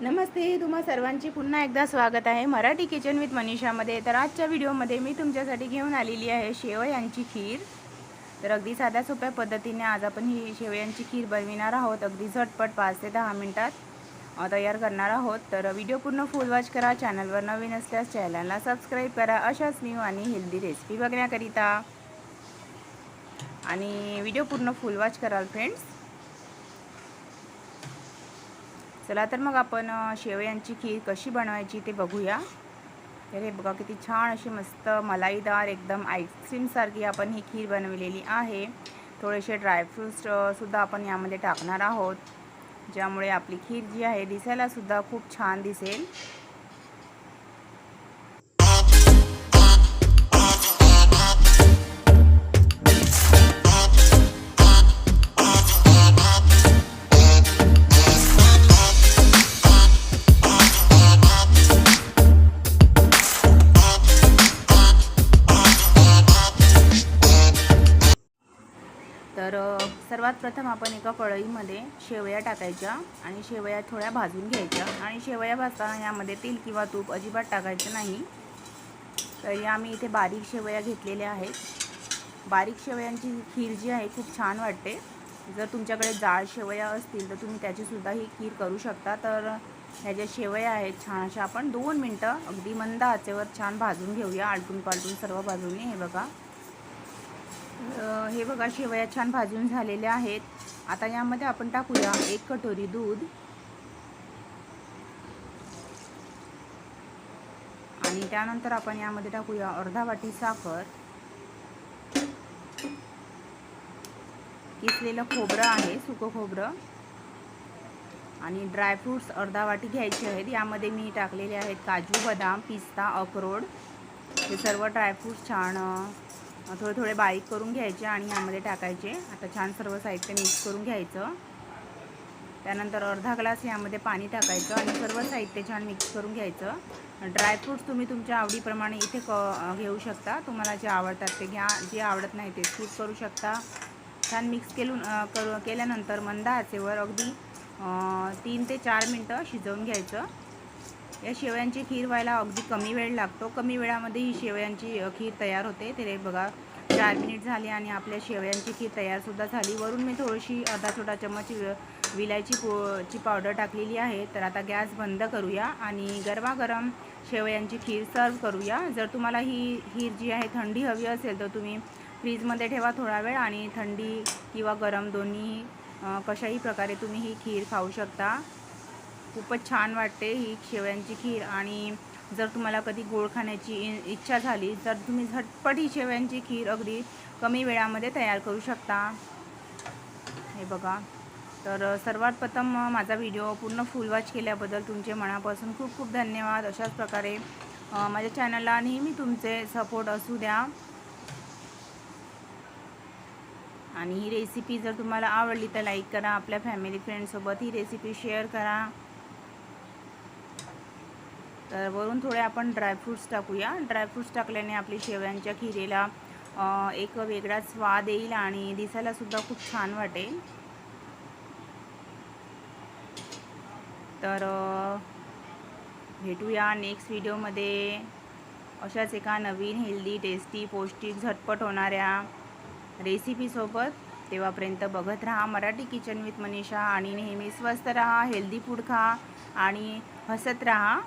नमस्ते तुम्हा सर्वांची पुन्हा एकदा स्वागत आहे मराठी किचन विथ मनीषामध्ये तर आजच्या व्हिडिओमध्ये मी तुमच्यासाठी घेऊन आलेली आहे शेवयांची खीर. तर अगदी साध्या सोप्या पद्धतीने आज आपण ही शेवयांची खीर बनविणार आहोत. अगदी झटपट पाच ते दहा मिनटात तयार करणार आहोत. तर व्हिडिओ पूर्ण फुल वॉच करा. चॅनलवर नवीन असल्यास चॅनलला सबस्क्राईब करा. अशाच न्यू आणि हेल्दी रेसिपी बघण्याकरिता. आणि व्हिडिओ पूर्ण फुल वॉच कराल फ्रेंड्स चला तर मग आपण शेवयांची खीर कशी बनवायची ते बघूया. तर हे बघा किती छान अशी मस्त मलाईदार एकदम आईस्क्रीमसारखी आपण ही खीर बनवलेली आहे. थोडेसे ड्रायफ्रूट्ससुद्धा आपण यामध्ये टाकणार आहोत. ज्यामुळे आपली खीर जी आहे दिसायलासुद्धा खूप छान दिसेल. तर सर्वात प्रथम आपण एका कढईमध्ये शेवया टाकायच्या आणि शेवया थोड्या भाजून घ्यायच्या. आणि शेवया भाजताना यामध्ये तेल किंवा तूप अजिबात टाकायचं नाही. तर या मी इथे बारीक शेवया घेतलेल्या आहेत. बारीक शेवयांची खीर जी आहे खूप छान वाटते. जर तुमच्याकडे जाळ शेवया असतील तर तुम्ही त्याचीसुद्धा ही खीर करू शकता. तर ह्या ज्या शेवया आहेत छान अशा आपण दोन मिनटं अगदी मंद आचेवर छान भाजून घेऊया. आलटून पालटून सर्व बाजूने हे बघा. हे बघा शेवया छान भाजून झालेल्या आहेत. आता यामध्ये आपण टाकूया एक कटोरी दूध. आणि त्यानंतर आपण यामध्ये टाकूया अर्धा वाटी साखर. किसलेलं खोबरं आहे सुकं खोबरं. आणि ड्रायफ्रूट्स अर्धा वाटी घ्यायचे आहेत. यामध्ये मी टाकलेले आहेत काजू बदाम पिस्ता अक्रोड. हे सर्व ड्रायफ्रूट्स छान थोडे थोडे बारीक करून घ्यायचे आणि यामध्ये टाकायचे. आता छान सर्व साहित्य मिक्स करून घ्यायचं. त्यानंतर अर्धा ग्लास यामध्ये पाणी टाकायचं आणि सर्व साहित्य छान मिक्स करून घ्यायचं. ड्रायफ्रूट्स तुम्ही तुमच्या आवडीप्रमाणे इथे क घेऊ शकता. तुम्हाला जे आवडतात ते घ्या. जे आवडत नाही ते स्किप करू शकता. छान मिक्स केलून करू केल्यानंतर मंद आचेवर अगदी तीन ते चार मिनटं शिजवून घ्यायचं. या शेवयांची खीर व्हायला अगदी कमी वेळ लागतो. कमी वेळामध्ये ही शेवयांची खीर तयार होते. ते बघा चार मिनिट झाली आणि आपल्या शेवयांची खीर तयारसुद्धा झाली. वरून मी थोडीशी अर्धा छोटा चम्मच वि- विलायची पो ची पावडर टाकलेली आहे. तर आता गॅस बंद करूया आणि गरमागरम शेवयांची खीर सर्व करूया. जर तुम्हाला ही खीर जी आहे थंडी हवी असेल तर तुम्ही फ्रीजमध्ये ठेवा थोडा वेळ आणि थंडी किंवा गरम दोन्ही कशाही प्रकारे तुम्ही ही खीर खाऊ शकता. खूपच छान वाटते ही शेवयांची खीर. आणि जर तुम्हाला कधी गोड खाण्याची इ- इच्छा झाली तर तुम्ही झटपट ही शेवयांची खीर अगदी कमी वेळामध्ये तयार करू शकता. हे बघा. तर सर्वात प्रथम माझा व्हिडिओ पूर्ण फुल वॉच केल्याबद्दल तुमचे मनापासून खूप खूप धन्यवाद. अशाच प्रकारे माझ्या चॅनलला नेहमी तुमचे सपोर्ट असू द्या. आणि ही रेसिपी जर तुम्हाला आवडली तर लाईक करा आपल्या फॅमिली फ्रेंडसोबत ही रेसिपी शेअर करा. तर वरून थोडे आपण ड्रायफ्रूट्स टाकूया. ड्रायफ्रूट्स टाकल्याने आपली शेवयांच्या खिरेला एक वेगळाच स्वाद येईल आणि दिसायलासुद्धा खूप छान वाटेल. तर भेटूया नेक्स्ट व्हिडिओमध्ये अशाच एका नवीन हेल्दी टेस्टी पौष्टिक झटपट होणाऱ्या रेसिपीसोबत तेव्हापर्यंत बघत राहा मराठी किचन विथ मनीषा आणि नेहमी स्वस्त राहा हेल्दी फूड खा आणि हसत राहा.